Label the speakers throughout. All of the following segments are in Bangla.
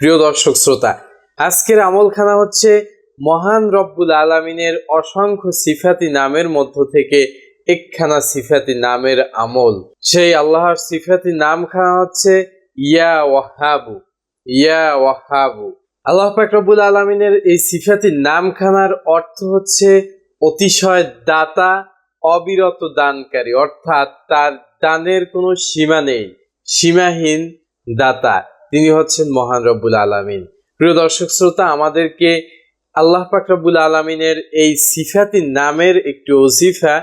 Speaker 1: প্রিয় দর্শক শ্রোতা, আজকের আমলখানা হচ্ছে মহান রব্বুল আলমিনের অসংখ্য সিফাতি নামের মধ্য থেকে একখানা সিফাতি নামের আমল। সেই আল্লাহর সিফাতি নামখানা হচ্ছে ইয়া ওয়াহাবু ইয়া ওয়াহাবু। আল্লাহ পাক রব্বুল আলমিনের এই সিফাতি নামখানার অর্থ হচ্ছে অতিশয় দাতা, অবিরত দানকারী, অর্থাৎ তার দানের কোনো সীমা নেই, সীমাহীন দাতা। তিনি হচ্ছেন মহান রব্বুল আলামিন। প্রিয় দর্শক শ্রোতা, আমাদেরকে আল্লাহ পাক রব্বুল আলামিনের এই সিফাতি নামের একটি ওজিফা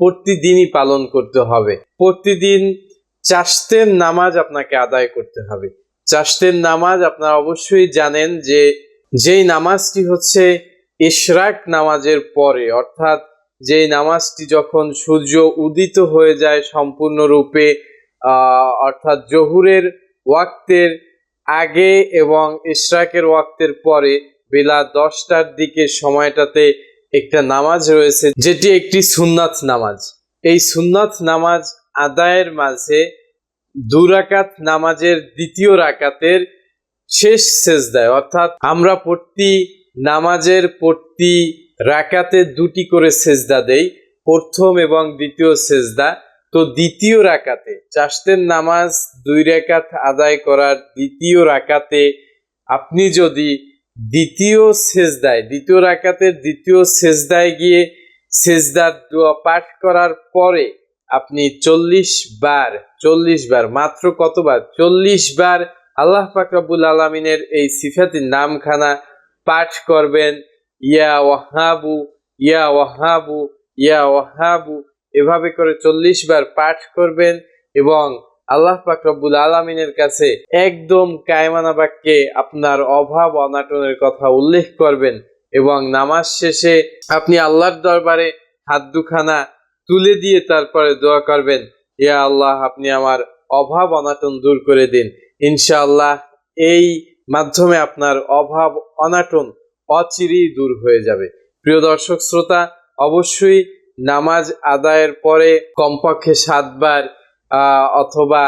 Speaker 1: প্রতিদিনই পালন করতে হবে। প্রতিদিন চাষতের নামাজ আপনাকে আদায় করতে হবে। চাষতের নামাজ আপনারা অবশ্যই জানেন যে যেই নামাজটি হচ্ছে ইশরাক নামাজের পরে, অর্থাৎ যেই নামাজটি যখন সূর্য উদিত হয়ে যায় সম্পূর্ণরূপে অর্থাৎ জহুরের ওয়াক্তের আগে এবং ইশরাকের ওয়াক্তের পরে বেলা দশটার দিকে সময়টাতে একটা নামাজ রয়েছে, যেটি একটি সুন্নাত নামাজ। এই সুন্নাত নামাজ আদায়ের মাঝে দুরাকাত নামাজের দ্বিতীয় রাকাতের শেষ সেজদায়, অর্থাৎ আমরা প্রতি নামাজের প্রতি রাকাতে দুটি করে সেজদা দেই, প্রথম এবং দ্বিতীয় সেজদা। তো দ্বিতীয় রাকাতে চাষতের নামাজ দুই রাকাত আদায় করার দ্বিতীয় রাকাতে আপনি যদি দ্বিতীয় সেজদায়, দ্বিতীয় রাকাতের দ্বিতীয় সেজদায় গিয়ে সেজদার দোয়া পাঠ করার পরে আপনি চল্লিশ বার চল্লিশ বার, মাত্র কতবার? চল্লিশ বার আল্লাহ পাক রব্বুল আলমিনের এই সিফাতির নামখানা পাঠ করবেন, ইয়া ওয়াহাবু ইয়া ওয়াহাবু ইয়া ওয়াহাবু এভাবে করে চল্লিশ বার পাঠ করবেন এবং আল্লাহ পাক আলমিনের কাছে একদম কায়মানা বাক্যে আপনার অভাব অনাটনের কথা উল্লেখ করবেন এবং নামাজ শেষে আপনি আল্লাহর দরবারে হাত দুখানা তুলে দিয়ে তারপরে দোয়া করবেন, ইয়া আল্লাহ, আপনি আমার অভাব অনাটন দূর করে দিন। ইনশাআল্লাহ এই মাধ্যমে আপনার অভাব অনাটন অচিরেই দূর হয়ে যাবে। প্রিয় দর্শক, শ্রোতা, অবশ্যই নামাজ আদায়ের পরে কমপক্ষে সাতবার অথবা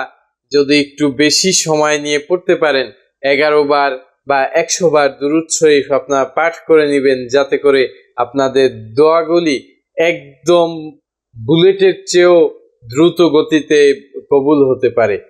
Speaker 1: যদি একটু বেশি সময় নিয়ে পড়তে পারেন এগারো বার বা একশো বার দুরুদ শরীফ আপনারা পাঠ করে নেবেন যাতে করে আপনাদের দোয়াগুলি একদম বুলেটের চেয়েও দ্রুত গতিতে কবুল হতে পারে।